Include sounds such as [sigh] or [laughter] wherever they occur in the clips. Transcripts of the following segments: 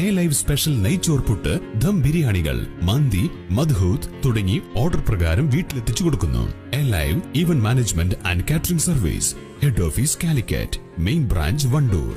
A live special നെയ്ച്ചോർ puttu dum ബിരിയാണികൾ മന്തി മദ്ഹൂത്ത് തുടങ്ങി ഓർഡർ പ്രകാരം വീട്ടിലെത്തിച്ചു കൊടുക്കുന്നു. A live event management and catering service head office Calicut main branch Wandoor.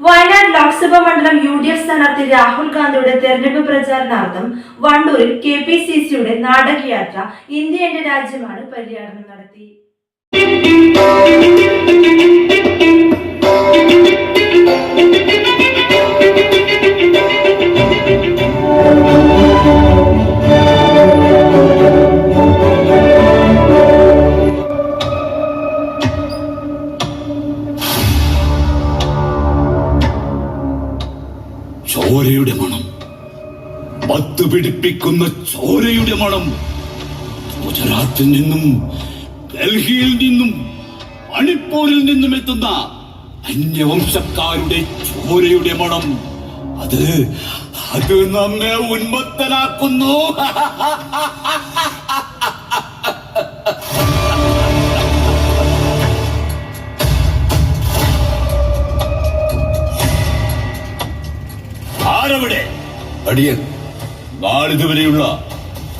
Wayanad Lok Sabha മണ്ഡലം യു ഡി എഫ് സ്ഥാനാർത്ഥി രാഹുൽ ഗാന്ധിയുടെ തെരഞ്ഞെടുപ്പ് പ്രചാരണാർത്ഥം വണ്ടൂരിൽ കെ പി സി സിയുടെ നാടകയാത്ര ഇന്ത്യ എന്റെ രാജ്യമാണ് പര്യടനം നടത്തി. ചോരയുടെ മണം. പത്ത് പിടിപ്പിക്കുന്ന ചോരയുടെ മണം. ഗുജറാത്തിൽ നിന്നും ഡൽഹിയിൽ നിന്നും മണിപ്പൂരിൽ നിന്നും എത്തുന്ന അന്യവംശക്കാരുടെ ചോരയുടെ മണം. അത് അത് നമ്മെ ഉന്മത്തനാക്കുന്നു. ആരവിടെ? അടിയൻ. നാളിതുവരെയുള്ള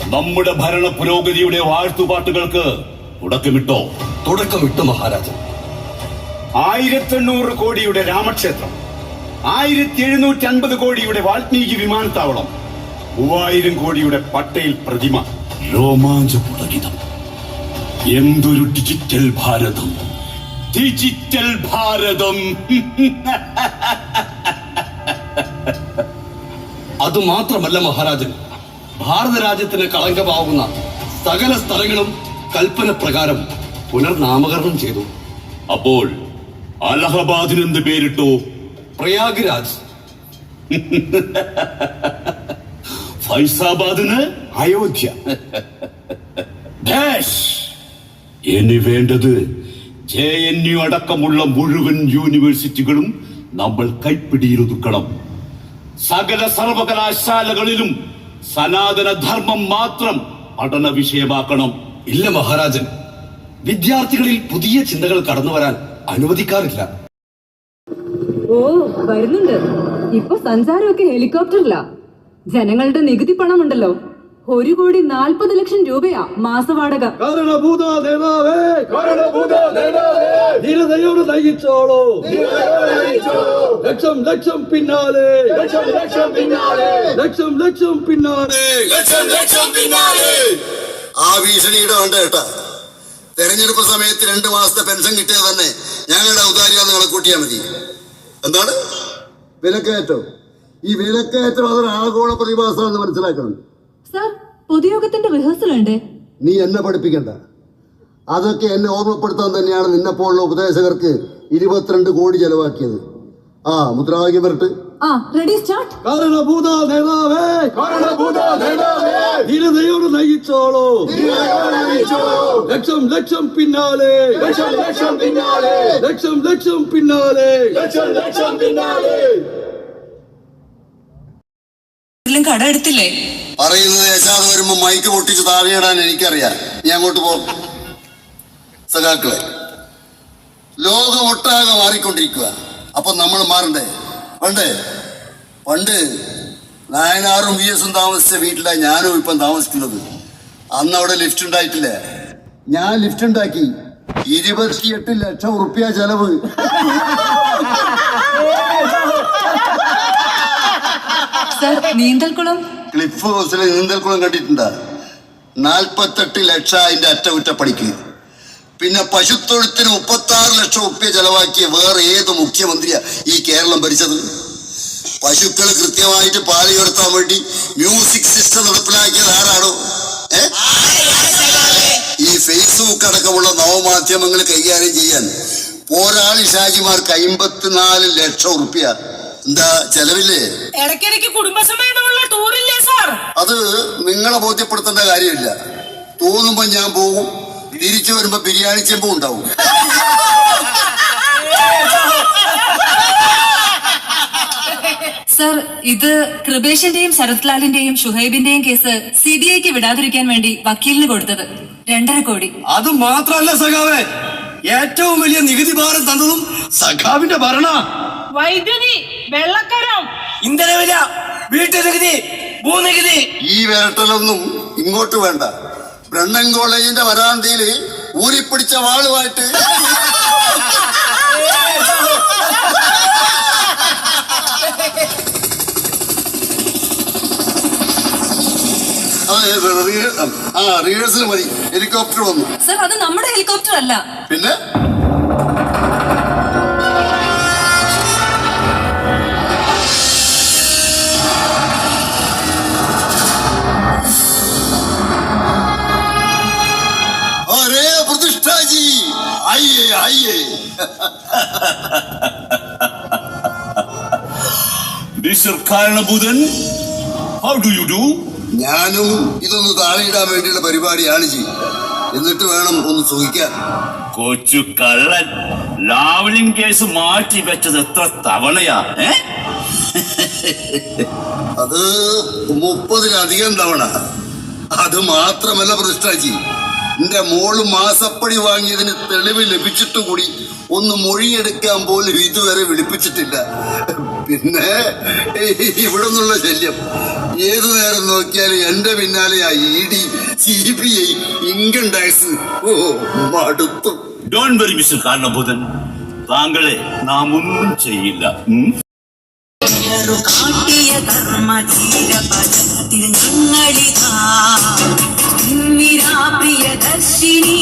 നമ്മുടെ ഭരണ പുരോഗതിയുടെ വാഴ്ത്തുപാട്ടുകൾക്ക് തുടക്കമിട്ടോ തുടക്കമിട്ടു മഹാരാജൻ. ആയിരത്തെണ്ണൂറ് കോടിയുടെ രാമക്ഷേത്രം ആയിരത്തി എഴുന്നൂറ്റി അൻപത് കോടിയുടെ വാൽമീകി വിമാനത്താവളം മൂവായിരം കോടിയുടെ പട്ടേൽ പ്രതിമ. രോമാഞ്ചപുളകിതം എന്തൊരു ഡിജിറ്റൽ ഭാരതം? ഡിജിറ്റൽ ഭാരതം. അതുമാത്രമല്ല മഹാരാജൻ ഭാരത രാജ്യത്തിന് കളങ്കമാവുന്ന സകല സ്ഥലങ്ങളും കൽപ്പന പ്രകാരം പുനർനാമകരണം ചെയ്തു. അപ്പോൾ അലഹബാദിന് എന്ത് പേരിട്ടു? പ്രയാഗ്രാജ്. [laughs] ഫൈസാബാദിന്? അയോധ്യ. ഇനി വേണ്ടത് ജെ എൻ യു അടക്കമുള്ള മുഴുവൻ യൂണിവേഴ്സിറ്റികളും നമ്മൾ കൈപ്പിടിയിലൊതുക്കണം സകല സർവകലാശാലകളിലും സനാതന ധർമ്മം മാത്രം പഠന വിഷയമാക്കണം ഇല്ല മഹാരാജൻ. വിദ്യാർത്ഥികളിൽ പുതിയ ചിന്തകൾ കടന്നു വരാൻ അനുവദിക്കാറില്ല. ഓ വരുന്നുണ്ട്. ഇപ്പൊ സഞ്ചാരമൊക്കെ ഹെലികോപ്റ്ററിലാ. ജനങ്ങളുടെ നികുതി പണമുണ്ടല്ലോ. ഒരു കോടി നാൽപ്പത് ലക്ഷം രൂപയാ മാസവാടക. ധീരതയോട് നയിച്ചോളൂ ലക്ഷം ലക്ഷം പിന്നാലെ. ലക്ഷം ലക്ഷം പിന്നാലെ. ലക്ഷം ലക്ഷം പിന്നാലെ. ആ ഭീഷണിയുടെ ഉണ്ട് കേട്ടാ തെരഞ്ഞെടുപ്പ് സമയത്ത് രണ്ട് മാസത്തെ പെൻഷൻ കിട്ടിയത് തന്നെ ഞങ്ങളുടെ ഔദാര്യം നിങ്ങളെ കണക്കൂട്ടിയാൽ മതി. എന്താണ്? വിലക്കയറ്റം. ഈ വിലക്കയറ്റം അതൊരു ആഗോള പ്രതിഭാസമാണെന്ന് മനസ്സിലാക്കണം. സാർ പൊതുയോഗത്തിന്റെ റിഹേഴ്സൽ ഉണ്ട്? നീ എന്നെ പഠിപ്പിക്കണ്ട. അതൊക്കെ എന്നെ ഓർമ്മപ്പെടുത്താൻ തന്നെയാണ് നിന്നെപ്പോലുള്ള ഉപദേശകർക്ക് ഇരുപത്തിരണ്ട് കോടി ചെലവാക്കിയത്. ആ മുദ്രാവാക്യം വരട്ടെ. ആ റെഡി സ്റ്റാർട്ട് കാരണഭൂത കാരണഭൂത ധീരതയോട് നയിച്ചോളൂ. ലക്ഷം ലക്ഷം പിന്നാലെ. ലക്ഷം ലക്ഷം പിന്നാലെ. ലക്ഷം ലക്ഷം പിന്നാലെ. ലക്ഷം ലക്ഷം പിന്നാലെ. കട എടുത്തില്ലേ? പറയുന്നത് യശാതെ വരുമ്പോ മൈക്ക് പൊട്ടിച്ച് താഴെയിടാൻ എനിക്കറിയാം. ഞാൻ അങ്ങോട്ട് പോ. സഖാക്കളെ ലോകം ഒട്ടാകെ മാറിക്കൊണ്ടിരിക്കുക അപ്പൊ നമ്മൾ മാറണ്ടേ? പണ്ട് പണ്ട് നായനാറും വി എസും താമസിച്ച വീട്ടിലാണ് ഞാനും ഇപ്പം താമസിക്കുന്നത്. അന്ന് അവിടെ ലിഫ്റ്റ് ഉണ്ടായിട്ടില്ല. ഞാൻ ലിഫ്റ്റ് ഉണ്ടാക്കി. ഇരുപത്തിയെട്ട് ലക്ഷം ഉറുപ്പ്യ ചെലവ്. നീന്തൽക്കുളം? ക്ലിഫ് ഹൗസിലെ നീന്തൽക്കുളം കണ്ടിട്ടുണ്ടാ? നാൽപ്പത്തെട്ട് ലക്ഷം അതിന്റെ അറ്റകുറ്റപ്പണിക്ക്. പിന്നെ പശുത്തൊഴുത്തിന് മുപ്പത്തി ആറ് ലക്ഷം ഉറുപ്പ്യ ചെലവാക്കിയ വേറെ ഏത് മുഖ്യമന്ത്രിയാ ഈ കേരളം ഭരിച്ചത്? പശുക്കൾ കൃത്യമായിട്ട് പാൽ ഉയർത്താൻ വേണ്ടി മ്യൂസിക് സിസ്റ്റം നടപ്പിലാക്കിയത് ആരാണോ? ഈ ഫേസ്ബുക്ക് അടക്കമുള്ള നവമാധ്യമങ്ങൾ കൈകാര്യം ചെയ്യാൻ പോരാളി ഷാജിമാർക്ക് അമ്പത്തിനാല് ലക്ഷം ഉറുപ്പ്യ. എന്താ ചെലവില്ലേ? ഇടയ്ക്കിടയ്ക്ക് കുടുംബസമേതമുള്ള ടൂറില്ലേ സാർ? അത് നിങ്ങളെ ബോധ്യപ്പെടുത്തേണ്ട കാര്യമില്ല. തോന്നുമ്പോ ഞാൻ പോകും. തിരിച്ചു വരുമ്പോ ബിരിയാണി ചെമ്പും ഉണ്ടാവും. സർ ഇത് കൃപേഷിന്റെയും ശരത്ലാലിന്റെയും ഷുഹൈബിന്റെയും കേസ് സി ബി ഐക്ക് വിടാതിരിക്കാൻ വേണ്ടി വക്കീലിന് കൊടുത്തത് രണ്ടര കോടി. അത് മാത്രല്ല സഖാവേ. ഏറ്റവും വലിയ നികുതി ഭാരം തന്നതും സഖാവിന്റെ ഭരണ. വൈദ്യുതി വെള്ളക്കരം. ഇന്ധനവില വീട്ടുനികുതി ഭൂനികുതി. ഈ വിരട്ടലൊന്നും ഇങ്ങോട്ട് വേണ്ട. ബ്രണ്ണൻ കോളേജിന്റെ വരാന്തയിൽ ഊരിപ്പിടിച്ച വാളുമായിട്ട് ആ റിഹേഴ്സൽ മതി. ഹെലികോപ്റ്റർ വന്നു. സർ അത് നമ്മുടെ ഹെലികോപ്റ്റർ അല്ല. പിന്നെ? മിസ്റ്റർ കാരണഭൂതൻ ഹൗ ഡു യു ഡു ഞാനും ഇതൊന്ന് താഴെയിടാൻ വേണ്ടിയുള്ള പരിപാടിയാണ് ജി. എന്നിട്ട് വേണം ഒന്ന് സുഖിക്കാൻ. കൊച്ചു കള്ളൻ ലാവലിംഗ് കേസ് മാറ്റി വെച്ചത് എത്ര തവണയാ അത് മുപ്പതിലധികം തവണ. അത് മാത്രമല്ല പ്രതിഷ്ഠാജി എന്റെ മോൾ മാസപ്പടി വാങ്ങിയതിന് തെളിവ് ലഭിച്ചിട്ട് കൂടി ഒന്ന് മൊഴിയെടുക്കാൻ പോലും ഇതുവരെ വിളിപ്പിച്ചിട്ടില്ല. പിന്നെ ഇവിടെ നിന്നുള്ള ശല്യം. ഏതു നേരം നോക്കിയാലും എന്റെ ആ E D C B I income tax. ഓ മടുത്തു. ഡോൺ വെരി മിസ്റ്റർ കാരണഭൂതൻ താങ്കളെ നാം ഒന്നും ചെയ്യില്ല? കാട്ടിയ ഞങ്ങളിതാ ഇന്ദിരാ Destiny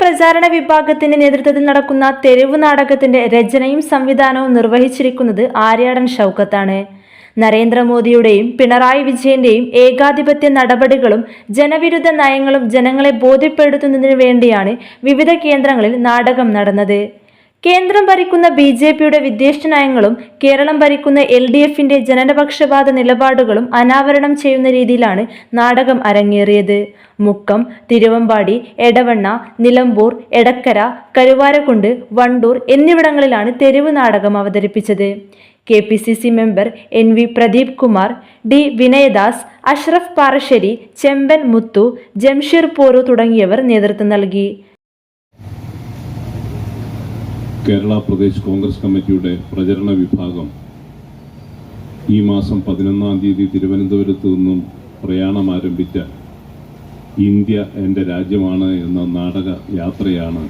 പ്രചാരണ വിഭാഗത്തിന്റെ നേതൃത്വത്തിൽ നടക്കുന്ന തെരുവ് നാടകത്തിന്റെ രചനയും സംവിധാനവും നിർവഹിച്ചിരിക്കുന്നത് ആര്യാടൻ ഷൗക്കത്താണ്. നരേന്ദ്രമോദിയുടെയും പിണറായി വിജയന്റെയും ഏകാധിപത്യ നടപടികളും ജനവിരുദ്ധ നയങ്ങളും ജനങ്ങളെ ബോധ്യപ്പെടുത്തുന്നതിനു വേണ്ടിയാണ് വിവിധ കേന്ദ്രങ്ങളിൽ നാടകം നടന്നത്. കേന്ദ്രം ഭരിക്കുന്ന ബി ജെ പിയുടെ വിദ്വേഷ നയങ്ങളും കേരളം ഭരിക്കുന്ന എൽ ഡി എഫിന്റെ ജനനപക്ഷപാത നിലപാടുകളും അനാവരണം ചെയ്യുന്ന രീതിയിലാണ് നാടകം അരങ്ങേറിയത്. മുക്കം തിരുവമ്പാടി എടവണ്ണ നിലമ്പൂർ എടക്കര കരുവാരക്കുണ്ട് വണ്ടൂർ എന്നിവിടങ്ങളിലാണ് തെരുവ് നാടകം അവതരിപ്പിച്ചത്. K P C C member N V Pradeep Kumar D Vinayadas Ashraf Parassery Chemban Muthu Jamsheer Poru തുടങ്ങിയവർ നേതൃത്വം നൽകി. കേരള പ്രദേശ് കോൺഗ്രസ് കമ്മിറ്റിയുടെ പ്രചരണ വിഭാഗം ഈ മാസം പതിനൊന്നാം തീയതി തിരുവനന്തപുരത്ത് നിന്നും പ്രയാണം ആരംഭിച്ച ഇന്ത്യ എന്റെ രാജ്യമാണ് എന്ന നാടക യാത്രയാണ്.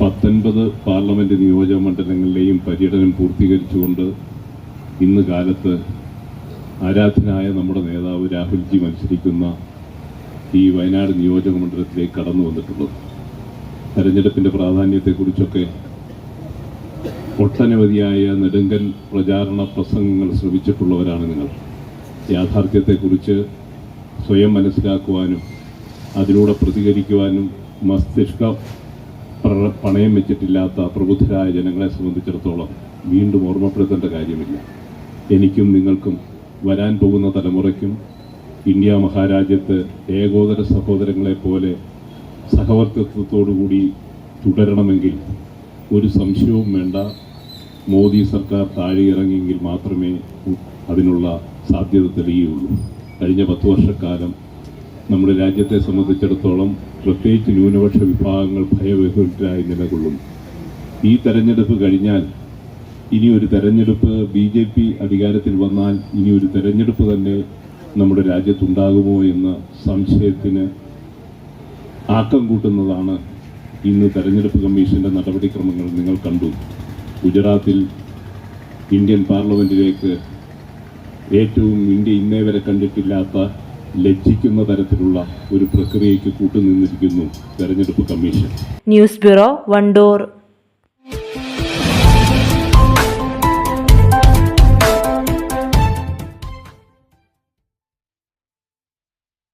പത്തൊൻപത് പാർലമെന്റ് നിയോജക മണ്ഡലങ്ങളിലെയും പര്യടനം പൂർത്തീകരിച്ചുകൊണ്ട് ഇന്ന് കാലത്ത് ആരാധനായ നമ്മുടെ നേതാവ് രാഹുൽജി മത്സരിക്കുന്ന ഈ വയനാട് നിയോജക മണ്ഡലത്തിലേക്ക് കടന്നു വന്നിട്ടുള്ളത്. തെരഞ്ഞെടുപ്പിന്റെ പ്രാധാന്യത്തെക്കുറിച്ചൊക്കെ ഒട്ടനവധിയായ നെടുങ്കൽ പ്രചാരണ പ്രസംഗങ്ങൾ ശ്രമിച്ചിട്ടുള്ളവരാണ് നിങ്ങൾ. യാഥാർത്ഥ്യത്തെക്കുറിച്ച് സ്വയം മനസ്സിലാക്കുവാനും അതിലൂടെ പ്രതികരിക്കുവാനും മസ്തിഷ്ക പണയം വെച്ചിട്ടില്ലാത്ത പ്രബുദ്ധരായ ജനങ്ങളെ സംബന്ധിച്ചിടത്തോളം വീണ്ടും ഓർമ്മപ്പെടുത്തേണ്ട കാര്യമില്ല. എനിക്കും നിങ്ങൾക്കും വരാൻ പോകുന്ന തലമുറയ്ക്കും ഇന്ത്യ മഹാരാജ്യത്ത് ഏകോദര സഹോദരങ്ങളെ പോലെ സഹവർത്തിത്വത്തോടുകൂടി തുടരണമെങ്കിൽ ഒരു സംശയവും വേണ്ട. മോദി സർക്കാർ താഴെ ഇറങ്ങിയെങ്കിൽ മാത്രമേ അതിനുള്ള സാധ്യത തെളിയുകയുള്ളൂ. കഴിഞ്ഞ പത്ത് വർഷക്കാലം നമ്മുടെ രാജ്യത്തെ സംബന്ധിച്ചിടത്തോളം പ്രത്യേകിച്ച് ന്യൂനപക്ഷ വിഭാഗങ്ങൾ ഭയവഹിതരായി നിലകൊള്ളുന്നു. ഈ തെരഞ്ഞെടുപ്പ് കഴിഞ്ഞാൽ ഇനി ഒരു തെരഞ്ഞെടുപ്പ് ബി ജെ പി അധികാരത്തിൽ വന്നാൽ ഇനി ഒരു തെരഞ്ഞെടുപ്പ് തന്നെ നമ്മുടെ രാജ്യത്തുണ്ടാകുമോ എന്ന സംശയത്തിന് ആക്കം കൂട്ടുന്നതാണ് ഇന്ന് തെരഞ്ഞെടുപ്പ് കമ്മീഷന്റെ നടപടിക്രമങ്ങൾ നിങ്ങൾ കണ്ടു. ഗുജറാത്തിൽ ഇന്ത്യൻ പാർലമെന്റിലേക്ക് ഏറ്റവും ഇന്ത്യ ഇന്നേ വരെ കണ്ടിട്ടില്ലാത്ത ലജ്ജിക്കുന്ന തരത്തിലുള്ള ഒരു പ്രക്രിയയ്ക്ക് കൂട്ടുനിന്നിരിക്കുന്നു തെരഞ്ഞെടുപ്പ് കമ്മീഷൻ. News bureau Wandoor.